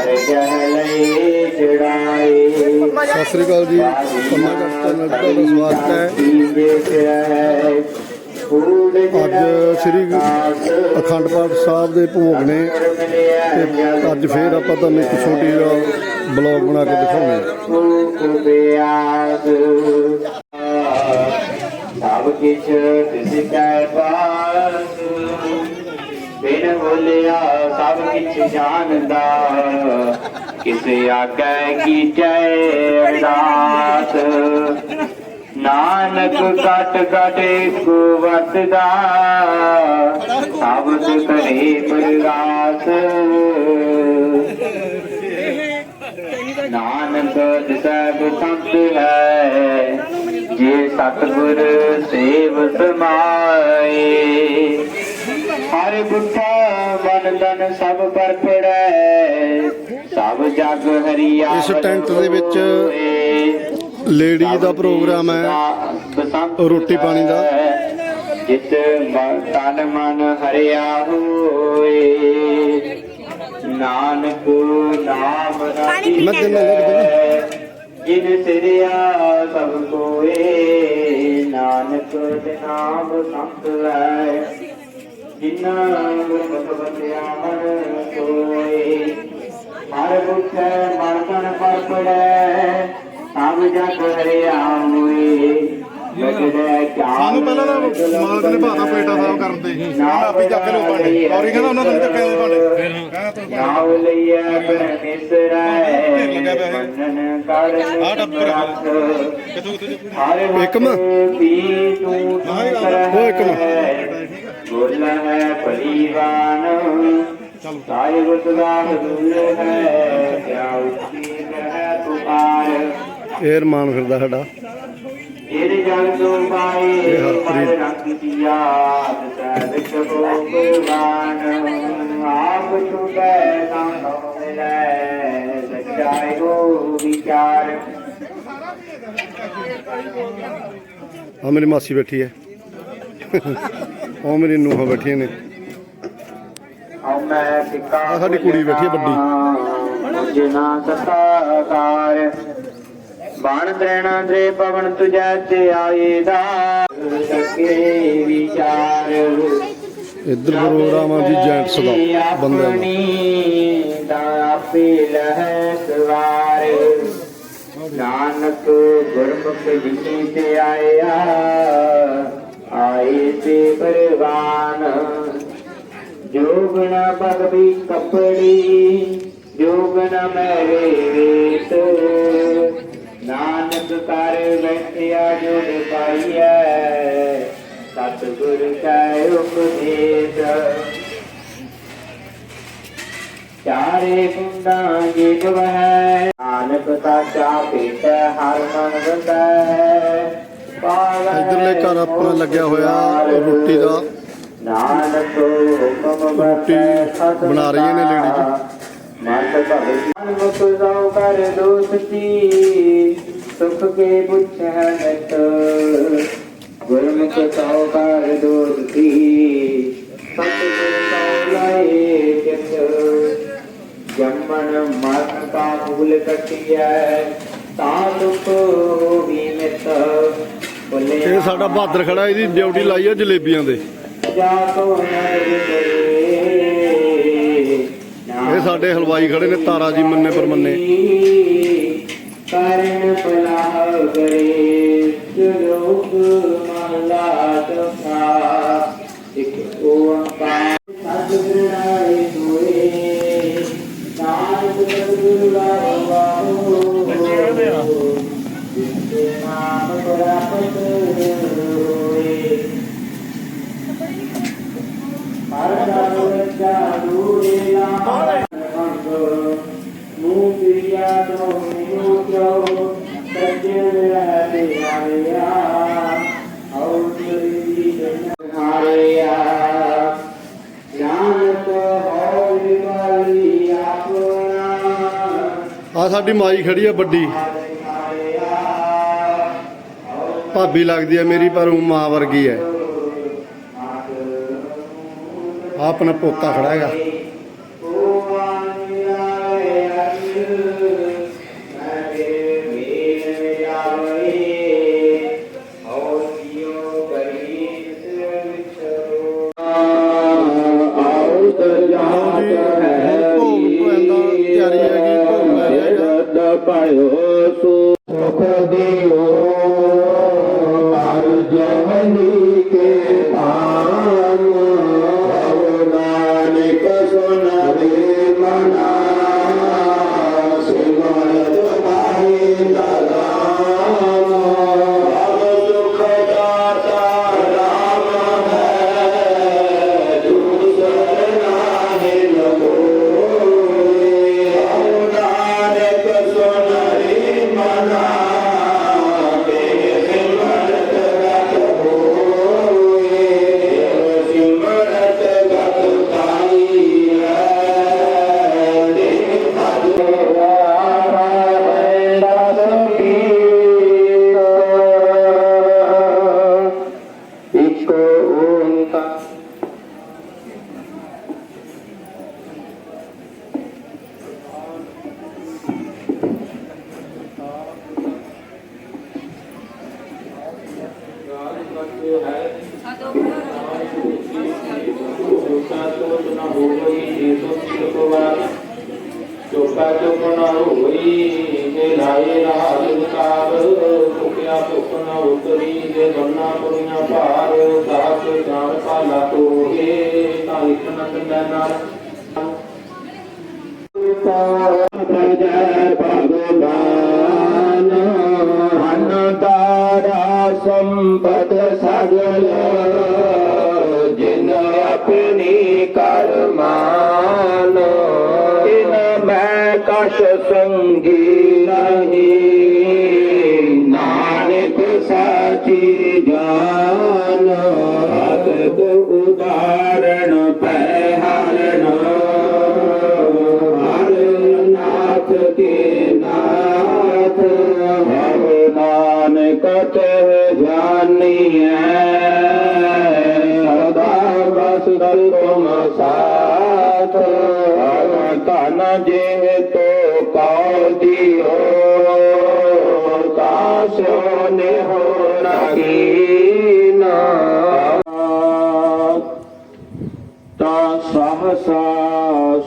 ਸਤਿ ਸ੍ਰੀ ਅਕਾਲ ਜੀ। ਪੰਨਾ ਕੱਟ ਚੈਨਲ ਤੇ ਤੁਹਾਡਾ ਸਵਾਗਤ ਹੈ। ਅੱਜ ਸ੍ਰੀ ਅਖੰਡ ਪਾਠ ਸਾਹਿਬ ਦੇ ਭੋਗ ਨੇ ਤੇ ਅੱਜ ਫੇਰ ਆਪਾਂ ਤੁਹਾਨੂੰ ਇੱਕ ਛੋਟੀ ਜਿਹਾ ਬਲੌਗ ਬਣਾ ਕੇ ਦਿਖਾਉਣੇ ਆ ਸਭ ਕਿਛ ਤਿਸ ਕੈ ਪਾਸ। ਬਿਨ ਬੋਲਿਆ ਸਭ ਕਿਛ ਜਾਣਦਾ। ਕਿਸੇ ਆਗੇ ਕੀਟੈ ਅਰਦਾਸ? ਨਾਨਕ ਕਟ ਕਟੇ ਕੋ ਵਰਤਦਾ ਸਬਦ ਕਰੇ ਪ੍ਰਗਾਸ। ਨਾਨਕ ਸਭ ਸੰਤ ਹੈ, ਜੇ ਸਤਿਗੁਰ ਸੇਵ ਸਮਾਏ ਹਰ ਗੁੱਠਾ ਮਨ ਤਨ ਸਭ ਪਰ ਇਸ ਟੈਂਟ ਦੇ ਵਿੱਚ ਲੇਡੀ ਦਾ ਪ੍ਰੋਗਰਾਮ ਹੈ ਰੋਟੀ ਪਾਣੀ ਦਾ। ਜਿਤ ਮਨ ਤਨ ਮਨ ਹਰਿਆ ਹੋਏ। ਨਾਨਕ ਨਾਮ ਰਾਤੀ ਮੈਂ ਦਿਨ ਲਿਖ ਜਿਨ ਸਿਰਿਆ ਸਭ ਕੋਏ ਨਾਨਕ ਦੇ ਨਾਮ ਸੰਤ ਹੈ ਜਿਨਾ ਗੁਰਮਤਿ ਬੰਦਿਆ ਮਨ ਕੋਏ। ਤਨ ਪਰ ਪੜੈ ਸਭ ਜਗ ਹਰਿਆ ਹੋਏ। ਜਗਦੈ ਕਿਆ ਸਾਨੂੰ ਪਹਿਲਾਂ ਤਾਂ ਮਾਲਕ ਨੇ ਭਾਤਾ ਪੇਟਾ ਸਾਫ਼ ਕਰਨ ਦੇ ਮੈਂ ਆਪੇ ਚੱਕ ਲਓ ਭਾਂਡੇ। ਔਰੀ ਕਹਿੰਦਾ ਉਹਨਾਂ ਤੋਂ ਨੀ ਜਾਂਦੇ ਭਾਂਡੇ। ਤੂੰ ਨਾਉ ਲਈਐ ਪਰਮੇਸ਼ਰੈ। ਵੀ ਤੂੰ ਉਹ ਏਕਮ। ਬੋਲ ਹੈ। ਪਰਿਵਾਨ। ਹੈ ਤੁਮਾਰ ਇਹ ਰਮਾਨ ਫਿਰਦਾ ਸਾਡਾ। ਇਹ ਜਗ ਤੋਂ ਪਾਏ। ਮਨ ਰੰਗ ਦੀਆ ਸਹਿਜ ਭਗਵਾਨ ਆਪ ਛੁਟੈ ਨਾਮ ਮਿਲੈ ਸਚਾਈ ਹੋ ਵਿਚਾਰ। ਆ ਮੇਰੀ ਮਾਸੀ ਬੈਠੀ ਹੈ। ਉਹ ਮੇਰੀ ਨੂੰਹਾਂ ਬੈਠੀਆਂ ਨੇ। ਮੈਂ ਸਾਡੀ ਕੁੜੀ ਬੈਠੀ ਹੈ ਵੱਡੀ। ਜਿਨਾ ਸਤਾਕਾਰ ਬਾਣ ਤ੍ਰੈਣਾ ਦੇ ਪਵਨ ਤੁਜੈ ਤੇ ਆਏ ਦਾ। ਸਕੇ ਵਿਚਾਰ। ਇੱਧਰ ਪ੍ਰੋਗਰਾਮ ਆ ਜੀ ਜੈਂਟਸ ਦਾ ਬੰਦਿਆਂ ਦਾ ਦਾ ਆਪੇ ਲਹਿ ਸਵਾਰ ਨਾਨਕ ਗੁਰਮੁਖ ਜਿਨੀ ਤੇ ਆਇਆ ਆਏ ਤੇ ਪਰਵਾਨ। ਜੋਗਣ ਭਗਵੀ ਕਪੜੀ ਜੋਗਣ ਮੇਰੇ ਵੇਤ ਨਾਨਕ ਕਰ ਬੈਠਿਆ ਜੁੜ ਪਾਈਐ ਸਤਿਗੁਰ ਕੈ ਉਪਦੇਸ਼। ਚਾਰੇ ਕੁੰਡਾਂ ਜਿਗਵ ਹੈ ਨਾਨਕ ਸਾਚਾ ਪੀਤ, ਹਰ ਮਨ ਵਸੈ ਇੱਧਰਲੇ ਘਰ ਆਪਣਾ ਲੱਗਿਆ ਹੋਇਆ ਰੋਟੀ ਦਾ। ਨਾਨਕ ਹੁਕਮ ਰੋਟੀ ਬਣਾ ਰਹੀਆਂ ਨੇ lady ਜੀ। ਮਤ ਭਗਵਾਨ ਮੁਖ ਸੋ ਕਰ ਦੋਸਤੀ ਸੁਖ ਕੇ ਪੁੱਛੈ ਨਿਤ। ਗੁਰਮੁਖ ਸੋ ਕਰ ਦੋਸਤੀ ਸਤਿਗੁਰ ਸੋ ਲਾਏ ਚਿਤ ਜੰਮਨ ਮਰਨ ਕਾ ਮੂਲ ਕਟਿਐ ਤਾ ਦੁਖ ਵੀ ਮਿਤ ਬੁਲੇ ਇਹ ਸਾਡਾ ਬਹਾਦਰ ਖੜਾ ਇਹਦੀ ਡਿਊਟੀ ਲਾਈ ਆ ਜਲੇਬੀਆਂ ਦੇ। ਇਹ ਸਾਡੇ ਹਲਵਾਈ ਖੜੇ ਨੇ ਤਾਰਾ ਜੀ ਮੰਨੇ ਪਰ ਮੰਨੇ ਕਰਨ ਪਲਾਹ ਕਰੇ ਜਲੋਕ ਮਹਲਾ ਚੌਥਾ ਇੱਕ ਓੰਕਾਰ ਸਤਿਗੁਰਾਏ ਆ ਸਾਡੀ ਮਾਈ ਖੜੀ ਆ ਵੱਡੀ। ਭਾਬੀ ਲੱਗਦੀ ਆ ਮੇਰੀ, ਪਰ ਉਹ ਮਾਂ ਵਰਗੀ ਹੈ ਆ ਆਪਣਾ ਪੋਤਾ ਖੜਾ ਹੈਗਾ। পায়সু ਚੋਕਾ ਚੋਕ ਨਾ ਹੋਈ ਜੇ ਲਾਏ ਰਾਜ ਉਤਾਰ ਭੁਖਿਆ ਭੁਖ ਨਾ ਉਤਰੀ ਜੇ ਬੰਨਾ ਪੁਰੀਆਂ ਭਾਰ ਸਾਥ ਜਾਣ ਪਾਲਾ ਤੋਏ ਤਾਂ ਇਕ ਨਾ ਕੰਡਾ ਨਾਲ ਤਾ ਸਗਲ ਤੁਮ ਸਾਥ? ਹਰ ਧਨ ਜੇ ਤੋ ਕਉ ਦਿਓ ਕਾਸੋ ਨੇ ਹੋ ਰਹੀਨਾ ਤਾ ਸਹਸਾ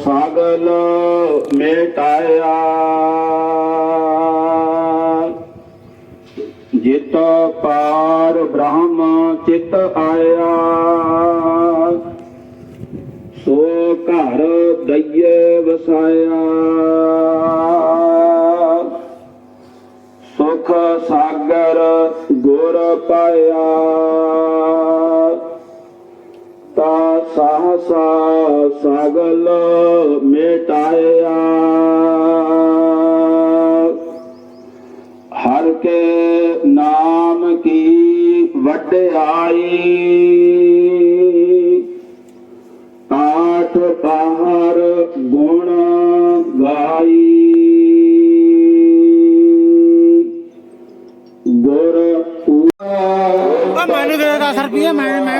ਸਗਲ ਮੇਟਾਇਆ। ਚਿਤ ਪਾਰ ਬ੍ਰਹਮ ਚਿਤ ਆਇਆ। ਸੋ ਘਰ ਦਈਏ ਵਸਾਇਆ। ਸੁਖ ਸਾਗਰ ਗੁਰ ਪਾਇਆ। ਤਾ ਸਹਸਾ ਸਗਲ ਮਿਟਾਇਆ। ਹਰ ਕੇ ਆਈ। ਆਠ ਬਾਹਰ ਗੁਣ ਗਾਈ। ਗੁਰ ਉਹ ਮੈਨੂੰ ਦੇ 10 ਰੁਪਏ ਮੈਂ ਮੈਂ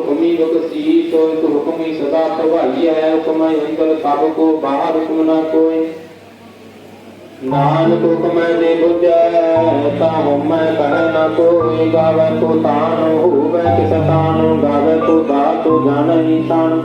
ਹੁਕਮੀ ਬਖਸ਼ੀ ਤੋ ਇੱਕ ਹੁਕਮੀ ਸਦਾ ਪ੍ਰਭਾਈ ਹੈ ਹੁਕਮ ਅੰਦਰ ਸਭ ਕੋ, ਬਾਹਰ ਹੁਕਮ ਨਾ ਕੋਈ ਨਾਨਕ ਹੁਕਮ ਦੇ ਬੁਝੈ, ਤਾ ਹਉਮੈ ਕਹਿ ਨਾ ਕੋਈ ਗਾਵੇ ਕੋ ਤਾਨ, ਹੋਵੇ ਕਿਸ ਤਾਨ, ਗਾਵੇ ਕੋ ਦਾਤੋ ਜਾਣੈ ਤਾਨ